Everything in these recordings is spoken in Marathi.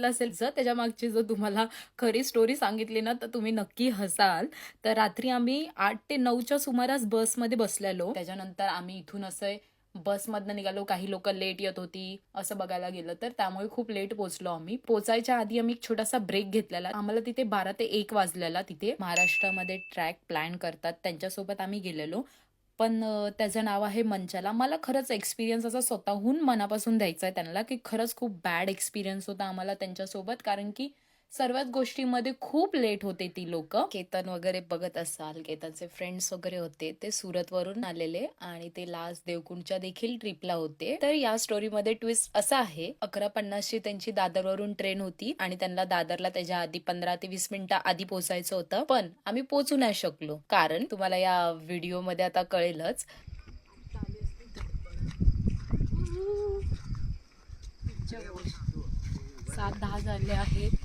बघितलं असेल जर त्याच्या मागची जर तुम्हाला खरी स्टोरी सांगितली ना तर तुम्ही नक्की हसाल. तर रात्री आम्ही आठ ते नऊच्या सुमारास बसमध्ये बसलेलो. त्याच्यानंतर आम्ही इथून असं बसमधनं निघालो. काही लोक लेट येत होती असं बघायला गेलं तर. त्यामुळे खूप लेट पोहोचलो आम्ही. पोचायच्या आधी आम्ही एक छोटासा ब्रेक घेतलेला. आम्हाला तिथे बारा ते एक वाजलेला तिथे. महाराष्ट्रामध्ये ट्रॅक प्लॅन करतात. त्यांच्यासोबत आम्ही गेलेलो. पण त्याचं नाव आहे मंचाला. मला खरंच एक्सपिरियन्स असा स्वतःहून मनापासून द्यायचा आहे त्यांना की खरंच खूप बॅड एक्सपिरियन्स होता आम्हाला त्यांच्यासोबत. कारण की सर्वच गोष्टीमध्ये खूप लेट होते ती लोक. केतन वगैरे बघत असाल केतनचे फ्रेंड्स वगैरे होते ते सुरत वरून आलेले आणि ते लास्ट देवकुंडच्या देखील ट्रिपला होते. तर या स्टोरीमध्ये ट्विस्ट असा आहे अकरा पन्नासची त्यांची दादरवरून ट्रेन होती आणि त्यांना दादरला त्याच्या आधी पंधरा ते वीस मिनिटं आधी पोहोचायचं होतं. पण आम्ही पोहोचू नाही शकलो कारण तुम्हाला या व्हिडिओमध्ये आता कळेलच. सात दहा झाले आहेत.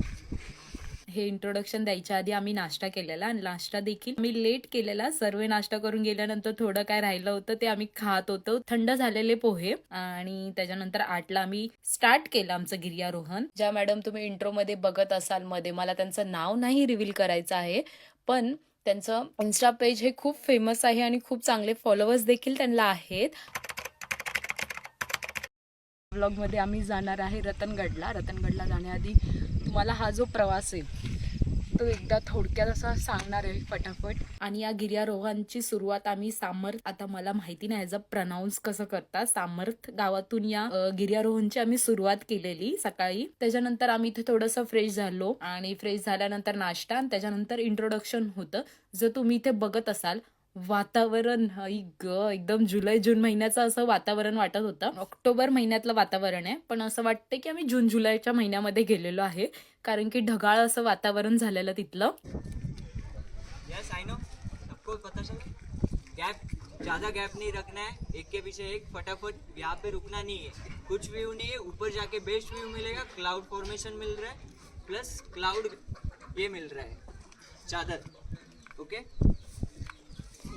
हे इंट्रोडक्शन द्यायच्या आधी आम्ही नाश्ता केलेला आणि नाश्ता देखील आम्ही लेट केलेला. सर्व नाश्ता करून गेल्यानंतर थोडं काय राहिलं होतं ते आम्ही खात होतो. थंड झालेले पोहे आणि त्याच्यानंतर आठला आम्ही स्टार्ट केलं आमचं गिर्यारोहण. ज्या मॅडम तुम्ही इंट्रो मध्ये बघत असाल मध्ये मला त्यांचं नाव नाही रिव्हील करायचं आहे पण त्यांचं इन्स्टा पेज हे खूप फेमस आहे आणि खूप चांगले फॉलोअर्स देखील त्यांना आहेत. ब्लॉगमध्ये आम्ही जाणार आहे रतनगडला. रतनगडला जाण्याआधी तुम्हाला हा जो प्रवास आहे तो एकदा थोडक्यात असा सांगणार आहे फटाफट आणि या गिर्यारोहणची सुरुवात आम्ही सामर्थ आता मला माहिती नाही याचं प्रनाऊन्स कसं करता सामर्थ गावातून या गिर्यारोहणची आम्ही सुरुवात केलेली सकाळी. त्याच्यानंतर आम्ही इथे थोडंसं फ्रेश झालो आणि फ्रेश झाल्यानंतर नाश्ता आणि त्याच्यानंतर इंट्रोडक्शन होतं. जर तुम्ही इथे बघत असाल वातावरण आई ग एकदम जुलै जून महिन्याचं असं वातावरण वाटत होतं. ऑक्टोबर महिन्यातलं वातावरण आहे पण असं वाटतं की आम्ही जून जुलैच्या महिन्यामध्ये गेलेलो आहे कारण की ढगाळ असं वातावरण झालेलं तिथलं. यस आई नो सबको पता चला. गैप ज़्यादा गैप नहीं रखना है एक के पीछे एक फटाफट यहाँ पे रुकना नहीं है। कुछ व्यू नहीं है ऊपर जाके बेस्ट व्यू मिलेगा क्लाउड फॉर्मेशन मिल रहा है प्लस क्लाउड ये मिल रहा है चादर ओके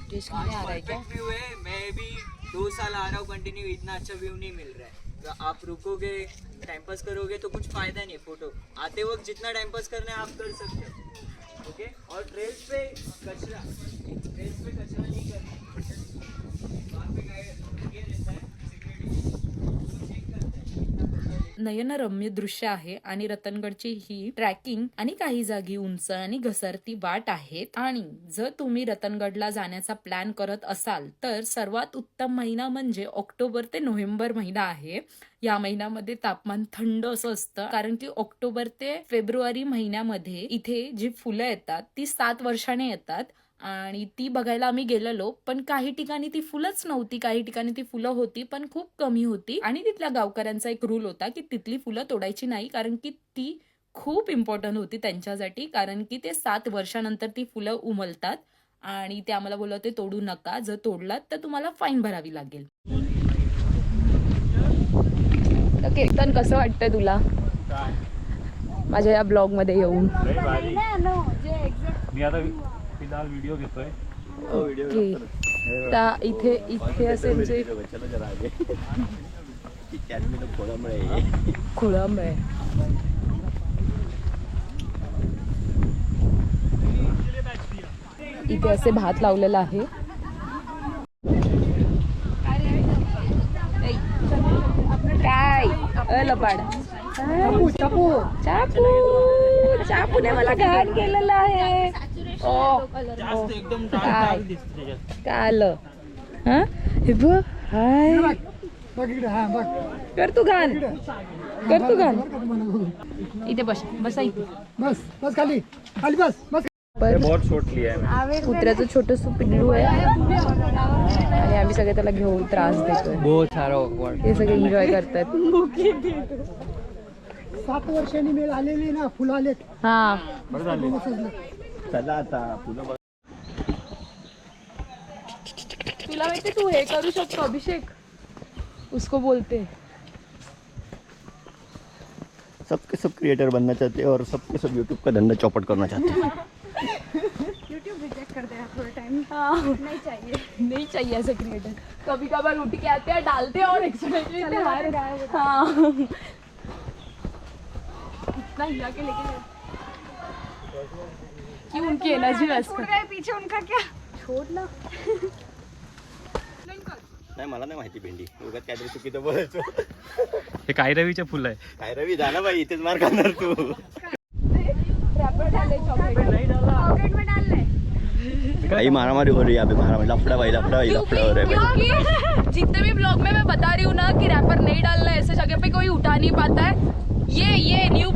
परफेक्ट व्यू है, मैं भी दो साल आ रहा हूँ कंटिन्यू इतना अच्छा व्यू नहीं मिल रहा है। तो आप रुकोगे टाइम पास करोगे तो कुछ फ़ायदा नहीं है फ़ोटो आते वक्त जितना टाइम पास करना है, आप कर सकते हो। ओके और ट्रेल्स पे कचरा। ट्रेल्स पे कचरा नहीं करना। पे ये रहता है। नयनरम्य दृश्य आहे आणि रतनगडची ही ट्रॅकिंग आणि काही जागी उंच आणि घसरती वाट आहेत. आणि जर तुम्ही रतनगडला जाण्याचा प्लॅन करत असाल तर सर्वात उत्तम महिना म्हणजे ऑक्टोबर ते नोव्हेंबर महिना आहे. या महिन्यामध्ये तापमान थंड असं असतं कारण की ऑक्टोबर ते फेब्रुवारी महिन्यामध्ये इथे जी फुलं येतात ती सात वर्षाने येतात. आणि ती बघायला आम्ही गेलेलो पण काही ठिकाणी ती फुलंच नव्हती काही ठिकाणी ती फुलं होती पण खूप कमी होती. आणि तिथल्या गावकऱ्यांचा एक रूल होता की तिथली फुलं तोडायची नाही कारण की ती खूप इम्पॉर्टंट होती त्यांच्यासाठी कारण की ते सात वर्षानंतर ती फुलं उमलतात आणि ते आम्हाला बोलत होते तोडू नका जर तोडलात तर तुम्हाला फाईन भरावी लागेल. तर कीर्तन कसं वाटतंय तुला? माझ्या या ब्लॉगमध्ये येऊन. त्या व्हिडिओ घेतोय. ओके. इथे इथे असेल जे चलो इथे असे भात लावलेला आहे. काय? लपाड. चापू चापू. चापू. चापूने मला घाण केलेलं आहे. ओ. ओ, काय? काय आलं? हा? हे बघ हाय. कर तू घाण. कर तू घाण. इथे बस बसा इथे बस बस खाली. खाली बस बस. बहुत शॉर्ट लिया है. मैं कुत्र्याचं छोटस पिल्लू आहे. आणि आम्ही सगळे त्याला घेऊन त्रास बहुत सारा हे सगळे एन्जॉय करतात. सात वर्षांनी मेल आलेली ना फुलं आलेत. हा. बरं झाले चला आता पुन्हा बघ. तुला माहिती तू हे करू शकतो अभिषेक? उसको बोलते. सबके सब क्रिएटर बनना चाहते हैं और सबके सब यूट्यूब का धंधा चौपट करना चाहते हैं। रिजेक्ट कर दिया थोड़ा टाइम नहीं चाहिए. नहीं चाहिए ऐसे क्रिएटर कभी कभार उठ के आते हैं डालते हैं और एक्सीडेंटली हाँ। इतना हिला के लेके कि उनकी एनर्जी वेस्ट कर पीछे उनका क्या? नाही मला नाही माहिती भेंडी. उगाच काहीतरी चुकीचं बोलायचो. हे काय रवीचे फुल आहे काय रवी? झालं बाई इथेच मार खाणार तू. पॉकेट में डालना काही मारामारी हो रही है अभी मारामारी. लफड़ा भाई लफड़ा भाई लफड़ा हो रहा है जितने भी ब्लॉग में मैं बता रही हूँ ना कि रैपर नहीं डालना ऐसे जगह पे कोई उठा नहीं पाता है। ये ये न्यू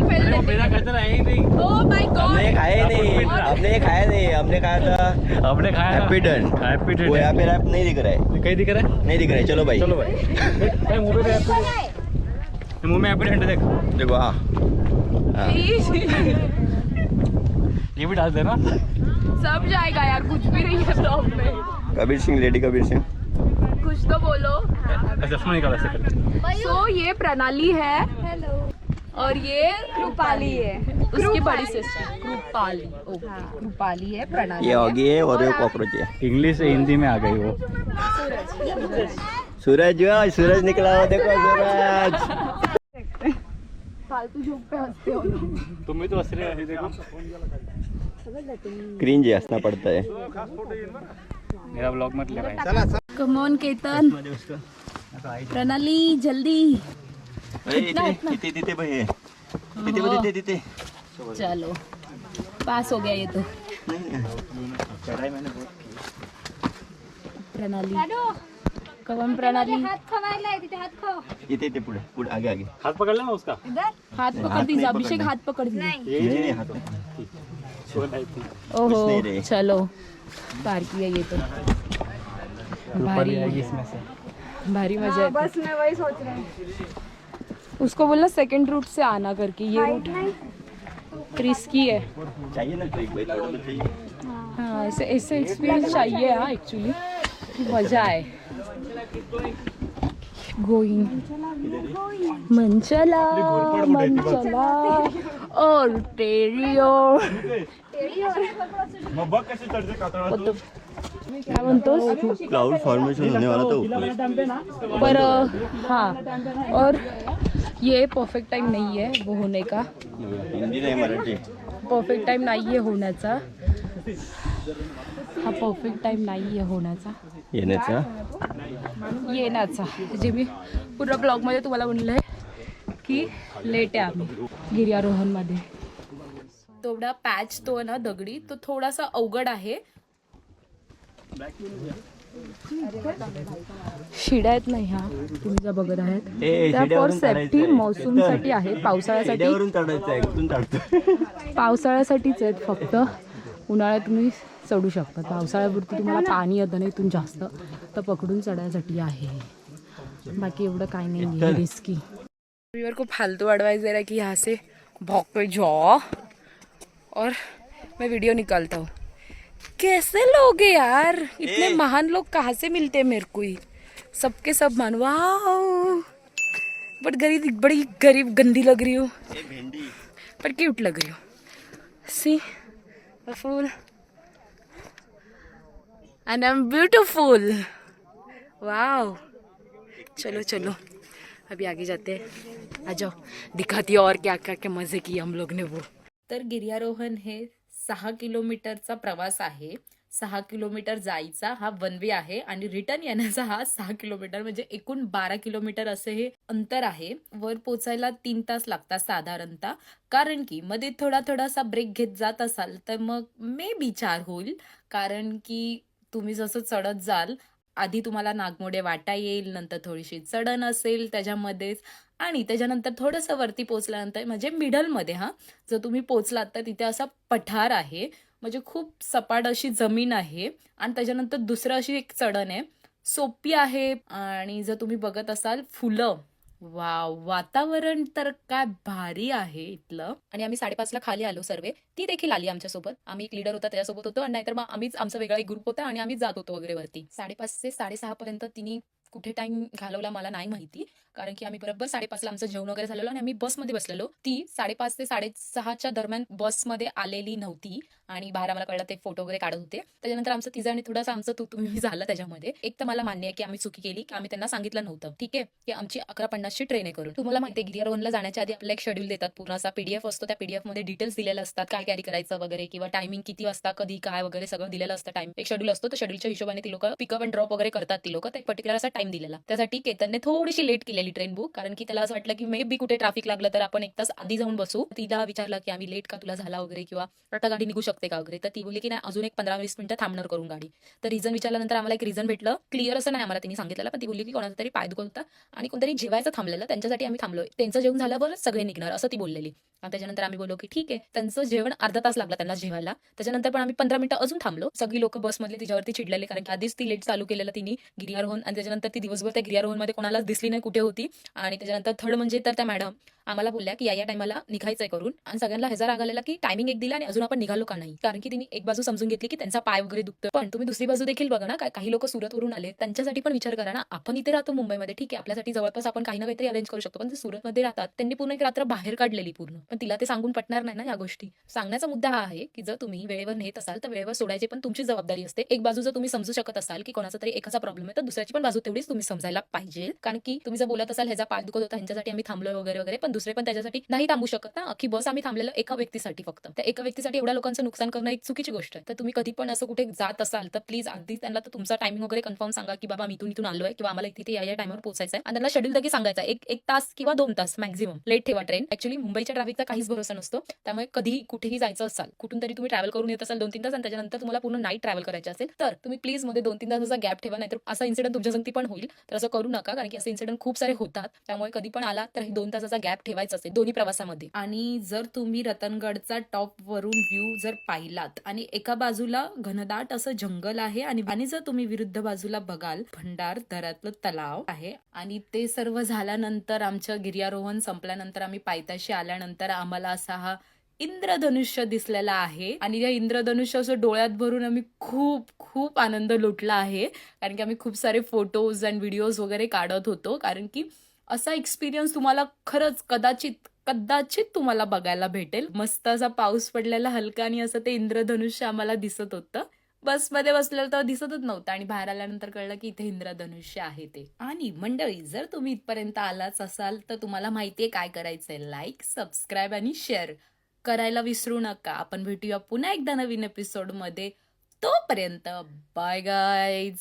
से गंदगी फैल देते हैं ओह माय हमने खाया नहीं। हमने खाया नहीं। हमने खाया था खाया हैप्पी डन हैप्पी वो यहाँ पे रैप नहीं दिख रहा है। कहीं दिख रहा है? नहीं दिख रहा है। चलो भाई। चलो भाई। भाई मुँह पे हैप्पी मुँह में हैप्पी देख। देखो हाँ। हाँ। ये भी डाल देना। सब जाएगा यार कुछ भी नहीं है ब्लॉग में कबीर सिंह लेडी कबीर सिंह। कुछ तो बोलो। चश्मा निकाल ऐसे करके सो। ये प्रणाली है। हेलो और ये रूपाली है। उसकी बड़ी सिस्टर कृपाली ओके कृपाली है प्रणाली ये होगी है और ये कॉकरोच है। इंग्लिश से हिंदी में आ गई वो। सूरज। जो सूरज निकला हो देखो सूरज। फालतू जोक पे हँसते हो तुम भी तो हंस रहे हो देखो। क्रीन जी हंसना पड़ता है। मेरा ब्लॉग मत ले भाई। कमॉन केतन प्रणाली जल्दी। तिथे तिथे भाई तिथे बघ, तिथे तिथे. चलो. पास हो गया ये तो. प्रणाली. कमॉन प्रणाली? हात खवायला आहे तिथे हात खव इथे इथे पुढे पुढे आगे आगे. हाथ पकड़ लेना उसका? हाथ पकड़ दीजिए अभिषेक हाथ पकड़ दीजिए. नहीं. नहीं हाथ में ओहो। चलो. पार किया ये तो. भारी इसमें से. भारी मजा है बस मैं वही सोच रही हूँ. उसको बोलना सेकंड रूट से आना करके ये रूट रिस्की है। चाहिए ना ट्रिक भाई थोड़ा तो चाहिए। हाँ ऐसे ऐसे एक्सपीरियंस चाहिए हाँ एक्चुअली मज़ा आए। गोइंग मंचला मंचला और टेरियो काय म्हणतोस क्लाउड फॉर्मेशन होने वाला था ऊपर पर हाँ और ये परफेक्ट टाइम नहीं है वो होने का. हिंदी नाही मराठी. परफेक्ट टाइम नाही आहे होण्याचा. हा परफेक्ट टाइम नाही आहे होण्याचा. येण्याचा? येण्याचा. जे मी पूर्ण ब्लॉगमध्ये तुम्हाला म्हणलं आहे की लेट आहे आम्ही. गिर्यारोहणमध्ये. तेवढा पॅच तो आहे ना दगडी तो थोडासा अवघड आहे. शिड्या आहेत नाही ह्या तुम्ही ज्या बघत आहेत. त्या फॉर सेफ्टी. मौसमसाठी आहेत पावसाळ्यासाठी. आहे चढतो पावसाळ्यासाठीच आहेत फक्त. उन्हाळ्यात तुम्ही चढू शकता. पावसाळ्यापुरती तुम्हाला पाणी येतं ना इथून जास्त. तर पकडून चढायसाठी आहे. बाकी एवढं काय नाही आहे रिस्की मेरे को फालतू एडवाइस दे रहा है कि यहाँ से भौक पे जाओ और मैं वीडियो निकालता हूँ. कैसे लोग हैं यार? इतने महान लोग कहाँ से मिलते हैं मेरे को ही? सबके सब मान वाओ! बट गरीब बड़ी गरीब गंदी लग रही हूँ। पर क्यूट लग रही हूँ। See a fool. And I'm beautiful. Wow. चलो चलो। अभी आगे जाते हैं। आ जाओ। दिखाती है और क्या क्या क्या मज़े किए हम लोग ने वो। तर गिर्यारोहण हे। सहा किलोमीटरचा प्रवास आहे. सहा किलोमीटर जायचा हा वन वे आहे आणि रिटर्न येण्याचा हा सहा किलोमीटर म्हणजे एकूण बारा किलोमीटर असे हे अंतर आहे. वर पोचायला तीन तास लागतात साधारणतः. कारण की मध्ये थोडा थोडासा ब्रेक घेत जात असाल तर मग मे बी चार होईल. कारण की तुम्ही जसं चढत जाल आधी तुम्हाला नागमोडे वाटा येईल नंतर थोडीशी चढण असेल त्याच्यामध्येच आणि त्याच्यानंतर थोडंसं वरती पोचल्यानंतर म्हणजे मिडलमध्ये हा जर तुम्ही पोचलात तर तिथे असा पठार आहे. म्हणजे खूप सपाट अशी जमीन आहे. आणि त्याच्यानंतर दुसरं अशी एक चढण आहे. सोपी आहे. आणि जर तुम्ही बघत असाल फुलं. वा वातावरण तर काय भारी आहे इथलं. आणि आम्ही साडेपाचला खाली आलो सर्वे. ती देखील आली आमच्यासोबत. आम्ही एक लीडर होता त्याच्यासोबत होतो. आणि नाहीतर मग आम्हीच आमचा वेगळा एक ग्रुप होता आणि आम्ही जात होतो वगैरे वरती. साडेपाच ते साडेसहा पर्यंत तिने कुठे टाइम घालवला मला नाही माहिती. कारण की आम्ही बरोबर साडेपाचला आमचं जेवण वगैरे झालेलो आणि आम्ही बसमध्ये बसलेलो. ती साडेपाच ते साडेसहाच्या दरम्यान बसमध्ये आलेली नव्हती आणि बाहेर आम्हाला कळलं ते फोटो वगैरे काढत होते. त्याच्यानंतर आमचं तिचं आणि थोडासा आमचं तू तुम्ही झालं त्याच्यामध्ये. एक तर मला मान्य आहे की आम्ही चुकी केली की आम्ही त्यांना सांगितलं नव्हतं. ठीक आहे? की आमची अकरा पन्नासची ट्रेन आहे करून. तुम्हाला माहिती आहे गिरियर वनला जाण्याच्या आधी आपल्याला एक शेड्यूल देतात. पूर्ण असा पीडीएफ असतो. त्या पीडीएफमध्ये डिटेल्स दिलेले असतात. काय कॅरी करायचं वगैरे किंवा टायमिंग किती वाजता कधी काय वगैरे सगळं दिलेलं असतं. टाइम एक शेड्यूल असतो. त्या शेड्यूलच्या हिशोबाने ती लोक पिकअप अँड ड्रॉप वगैरे करतात ती लोक. एक पर्टिक्युलर असा टाइम दिलेला. त्यासाठी केतनने थोडीशी लेट केलेली ट्रेन बुक कारण की त्याला असं वाटलं की मे बी कुठे ट्रॅफिक लागलं तर आपण एक तास आधी जाऊन बसू. तिला विचारलं की आम्ही लेट का तुला झाला वगैरे? किंवा आता गाडी निघू शकते का? वगैरे. तर ती बोलली की नाही अजून एक पंधरा वीस मिनिटं थांबणार करून गाडी. तर रिझन विचारल्यानंतर आम्हाला एक रिझन भेटलं. क्लिअर असं नाही आम्हाला त्यांनी सांगितलं पण ती बोलली की कोणाचा तरी पाय दुखत होता आणि कोणतरी जेवायचं थांबलेलं त्यांच्यासाठी आम्ही थांबलोय. त्यांचं जेवण झाल्यावर सगळे निघणार असं ती बोललेली. आणि त्याच्यानंतर आम्ही बोललो की ठीक आहे त्यांचं जेवण अर्धा तास लागला त्यांना जेवायला. त्याच्यानंतर पण आम्ही पंधरा मिनिटं अजून थांबलो. सगळी लोक बसमधले तिच्यावरती चिडलेले कारण की आधीच ती लेट चालू केलेलं तिने गिर्यारोहण आणि त्याच्यानंतर ती दिवसभर त्या गिर्यारोहणमध्ये कोणालाच दिसली नाही कुठे होती. आणि त्याच्यानंतर थर्ड म्हणजे तर त्या मॅडम आम्हाला बोलल्या की या या टायमाला निघायचंय करून. आणि सगळ्यांना हेजा राग आलेला की टायमिंग एक दिला आणि अजून आपण निघालो का नाही. कारण की तिने एक बाजू समजून घेतली की त्यांचा पाय वगैरे दुखतो पण तुम्ही दुसरी बाजू देखील बघा ना काही लोक सुरतवरून आले. त्यांच्यासाठी पण विचार करा ना. आपण इथे राहतो मुंबईमध्ये ठीक आहे. आपल्यासाठी जवळपास आपण काही ना काहीतरी अरेंज करू शकतो. पण सुरतमध्ये राहतात. त्यांनी पूर्ण एक रात्र बाहेर काढलेली पूर्ण. पण तिला ते सांगून पटणार नाही ना या गोष्टी. सांगण्याचा मुद्दा हा आहे की जर तुम्ही वेळेवर नेत असाल तर वेळेवर सोडायची पण तुमची जबाबदारी असते. एक बाजू जर तुम्ही समजू शकत असाल की कोणाचा तरी एकाचा प्रॉब्लेम आहे तर दुसऱ्याची पण बाजू तेवढीच तुम्ही समजायला पाहिजे. कारण की तुम्ही जर बोलत असाल ह्याचा पाय दुखत होता ह्यांच्यासाठी आम्ही थांबलो वगैरे वगैरे पण दुसरे पण त्याच्यासाठी नाही थांबू शकत ना. की बस आम्ही थांबलेलो एका व्यक्तीसाठी फक्त. त्या एका व्यक्तीसाठी एवढ्या लोकांचं नुकसान करणं एक चुकीची गोष्ट आहे. तर तुम्ही कधी पण असं कुठे जात असाल तर प्लीज अगदी त्यांना तर तुमचा टायमिंग वगैरे कन्फर्म सांगा की बाबा मी इथून इथून आलोय किंवा आम्हाला इथे या या टायमावर पोहोचायचं आहे आणि त्यांना शेड्यूल देखील सांगायचं आहे. एक एक तास किंवा दोन तास मॅक्झिमम लेट ठेवा ट्रेन ऍक्च्युली मुंबईच्या ट्रॅफिकचा काहीच भरोसा नसतो. त्यामुळे कधीही कुठेही जायचं असाल कुठून तरी तुम्ही ट्रॅव्हल करून येत असाल दोन तीन तास आणि त्याच्यानंतर तुम्हाला पूर्ण नाईट ट्रॅव्हल करायचं असेल तर तुम्ही प्लीजमध्ये दोन तीन तासाचा गॅप ठेवा नाहीतर असा इन्सिडेंट तुमच्या संगती पण होईल. तर असं करू नका कारण की असे इन्सिडेंट खूप सारे होतात. त्यामुळे कधी पण आला तर हे दोन तासाचा गॅप ठेवायचं असेल दोन्ही प्रवासामध्ये. आणि जर तुम्ही रतनगडचा टॉप वरून व्ह्यू जर पाहिलात आणि एका बाजूला घनदाट असं जंगल आहे आणि आणि जर तुम्ही विरुद्ध बाजूला बघाल भंडार दऱ्यातलं तलाव आहे आणि ते सर्व झाल्यानंतर आमचं गिर्यारोहण संपल्यानंतर आम्ही पायथ्याशी आल्यानंतर आम्हाला असा हा इंद्रधनुष्य दिसलेला आहे आणि या इंद्रधनुष्य असं डोळ्यात भरून आम्ही खूप खूप आनंद लुटला आहे. कारण की आम्ही खूप सारे फोटोज अँड व्हिडिओज वगैरे काढत होतो. कारण की असा एक्सपिरियन्स तुम्हाला खरंच कदाचित कदाचित तुम्हाला बघायला भेटेल. मस्त असा पाऊस पडलेला हलका आणि असं ते इंद्रधनुष्य आम्हाला दिसत होतं. बसमध्ये बसलेलं तर दिसतच नव्हतं आणि बाहेर आल्यानंतर कळलं की इथे इंद्रधनुष्य आहे ते. आणि मंडळी जर तुम्ही इथपर्यंत आलाच असाल तर तुम्हाला माहितीये काय करायचंय. लाईक सबस्क्राईब आणि शेअर करायला विसरू नका. आपण भेटूया पुन्हा एकदा नवीन एपिसोडमध्ये तोपर्यंत बाय गाईज